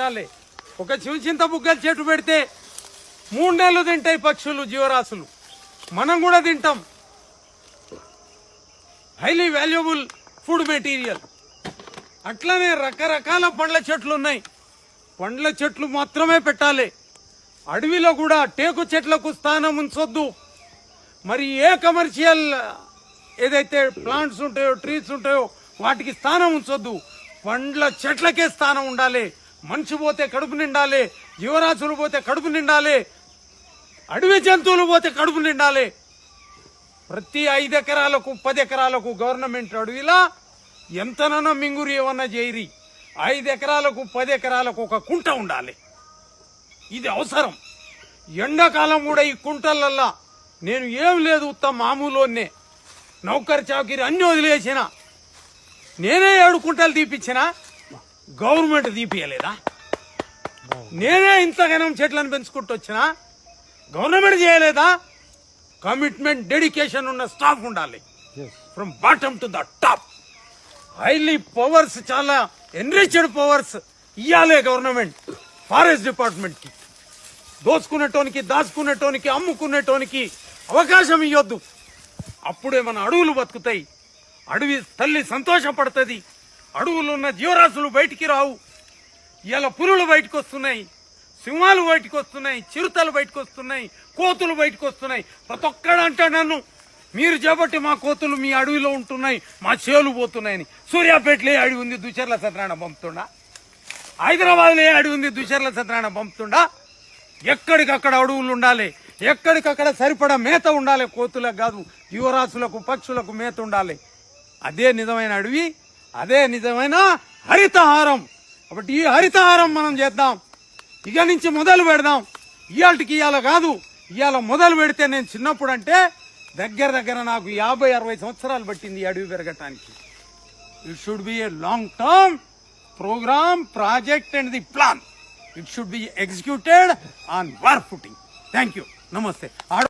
పెట్టాలి. ఒక చివచింత బుగ్గల చెట్టు పెడితే మూడు నెలలు తింటాయి పక్షులు జీవరాశులు. మనం కూడా తింటాం. హైలీ వాల్యుబుల్ ఫుడ్ మెటీరియల్ అట్లనే రకరకాల పండ్ల చెట్లు ఉన్నాయి. పండ్ల చెట్లు మాత్రమే పెట్టాలి. అడవిలో కూడా టేకు చెట్లకు స్థానం ఉంచొద్దు. మరి ఏ కమర్షియల్ ఏదైతే ప్లాంట్స్ ఉంటాయో ట్రీస్ ఉంటాయో వాటికి స్థానం ఉంచొద్దు. పండ్ల చెట్లకే స్థానం ఉండాలి. మనిషి పోతే కడుపు నిండాలి జీవరాశులు పోతే కడుపు నిండాలి అడవి జంతువులు పోతే కడుపు నిండాలి. ప్రతి ఐదు ఎకరాలకు పది ఎకరాలకు గవర్నమెంట్ అడవిలా ఎంతనన్నా మింగురు ఏమన్నా చేయరి. ఐదు ఎకరాలకు పది ఎకరాలకు ఒక కుంట ఉండాలి. ఇది అవసరం. ఎండాకాలం కూడా ఈ కుంటలల్లా నేను ఏం లేదు ఉత్త మామూలోనే. నౌకర్ చాకిరి అన్ని వదిలేసిన. నేనే ఏడు కుంటలు తీపిచ్చినా గవర్నమెంట్ తీపియలేదా? నేనే ఇంతగానం చెట్లను పెంచుకుంటూ వచ్చినా గవర్నమెంట్ చేయలేదా? కమిట్మెంట్ డెడికేషన్ ఉన్న స్టాఫ్ ఉండాలి. From bottom to the top highly powers చాలా ఎన్రిచ్డ్ పవర్స్ ఇవ్వాలి గవర్నమెంట్ ఫారెస్ట్ డిపార్ట్మెంట్కి. దోచుకునేటోనికి దాచుకునేటోనికి అమ్ముకునేటోనికి అవకాశం ఇవ్వద్దు అప్పుడే మన అడవులు బతుకుతాయి. అడవి తల్లి సంతోషపడుతుంది. అడవులు ఉన్న జీవరాశులు బయటికి రావు. ఇలా పులులు బయటకు వస్తున్నాయి సింహాలు బయటకు వస్తున్నాయి చిరుతలు బయటకు వస్తున్నాయి కోతులు బయటకు వస్తున్నాయి ప్రతి ఒక్కడు అంటాడు నన్ను మీరు చేపట్టి మా కోతులు మీ అడవిలో ఉంటున్నాయి మా చేలు పోతున్నాయని. సూర్యాపేటలో ఏ అడవి ఉంది? దుచర్ల సత్యనారాయణ పంపుతుండా? హైదరాబాద్లో ఏ అడవి ఉంది? దుచర్ల సత్యనారాయణ పంపుతుండా? ఎక్కడికక్కడ అడవులు ఉండాలి? ఎక్కడికక్కడ సరిపడా మేత ఉండాలి? కోతులకు కాదు యువరాశులకు పక్షులకు మేత ఉండాలి. అదే నిజమైన అడవి. అదే నిజమైన హరితహారం. కాబట్టి ఈ హరితహారం మనం చేద్దాం. ఇక నుంచి మొదలు పెడదాం. ఇవాళకి ఇవాళ కాదు ఇవాళ మొదలు పెడితే నేను చిన్నప్పుడు అంటే దగ్గర దగ్గర నాకు యాభై అరవై సంవత్సరాలు పట్టింది అడవి పెరగటానికి. It should be a long term program project and the plan it should be executed on war footing thank you నమస్తే ఆడ